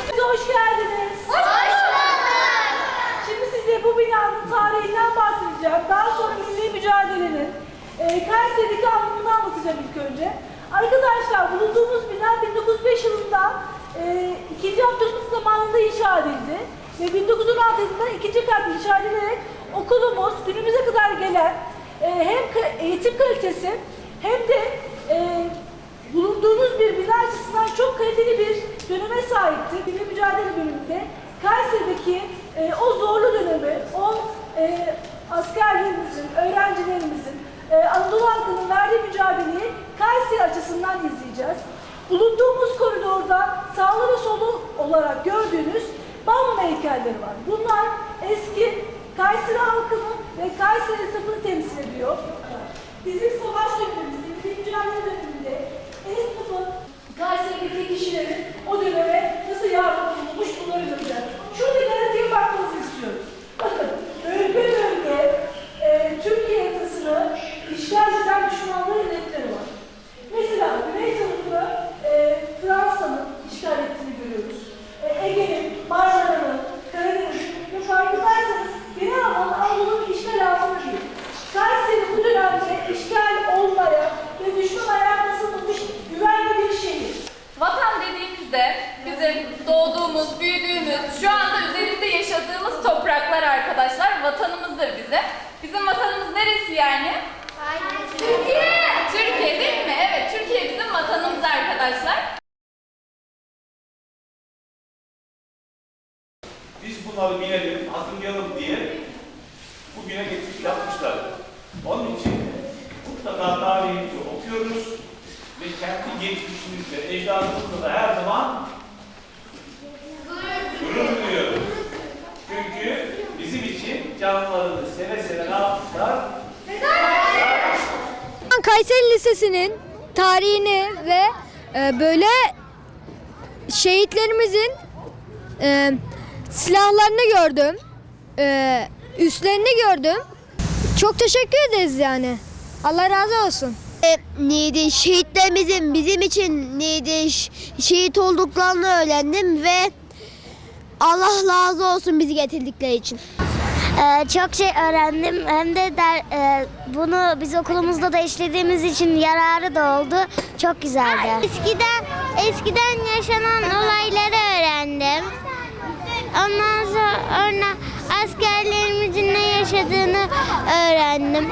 Size hoş geldiniz. Hoş bulduk. Şimdi size bu binanın tarihinden bahsedeceğim. Daha sonra milli mücadelenin e, Kayseri'deki anlamını anlatacağım ilk önce. Arkadaşlar bulunduğumuz bina 1905 yılında e, 2. Abdülhamit zamanında inşa edildi. Ve 1916 yılında ikinci kat inşa edilerek okulumuz günümüze kadar gelen e, hem eğitim kalitesi hem de e, bulunduğunuz bir bina açısından çok kaliteli bir sahipti. Milli Mücadele bölümünde Kayseri'deki e, o zorlu dönemi, o e, askerlerimizin, öğrencilerimizin, e, Anadolu halkının verdiği mücadeleyi Kayseri açısından izleyeceğiz. Bulunduğumuz koridorda sağlı ve solu olarak gördüğünüz Balmum heykelleri var. Bunlar eski Kayseri halkının ve Kayseri esnafını temsil ediyor. Vatan dediğimizde bizim doğduğumuz, büyüdüğümüz, şu anda üzerinde yaşadığımız topraklar arkadaşlar vatanımızdır bize. Bizim vatanımız neresi yani? Türkiye. Türkiye değil mi? Evet, Türkiye bizim vatanımız arkadaşlar. Biz bunları bilelim, hatırlayalım diye bugüne getirip yapmışlar. Onun için mutlaka tarihimizi okuyoruz ve kendi geçmişimizle, ecdadımızla da her zaman gurur duyuyoruz. Çünkü bizim için canlarını seve seve ne yapmışlar? Kayseri Lisesi'nin tarihini ve e, böyle şehitlerimizin e, silahlarını gördüm. E, üstlerini gördüm. Çok teşekkür ederiz yani. Allah razı olsun. E, neydi şehitlerimizin bizim için neydi şehit olduklarını öğrendim ve Allah razı olsun bizi getirdikleri için. Ee, çok şey öğrendim. Hem de der, e, bunu biz okulumuzda da işlediğimiz için yararı da oldu. Çok güzeldi. Eskiden eskiden yaşanan olayları öğrendim. Ondan sonra askerlerimizin ne yaşadığını öğrendim.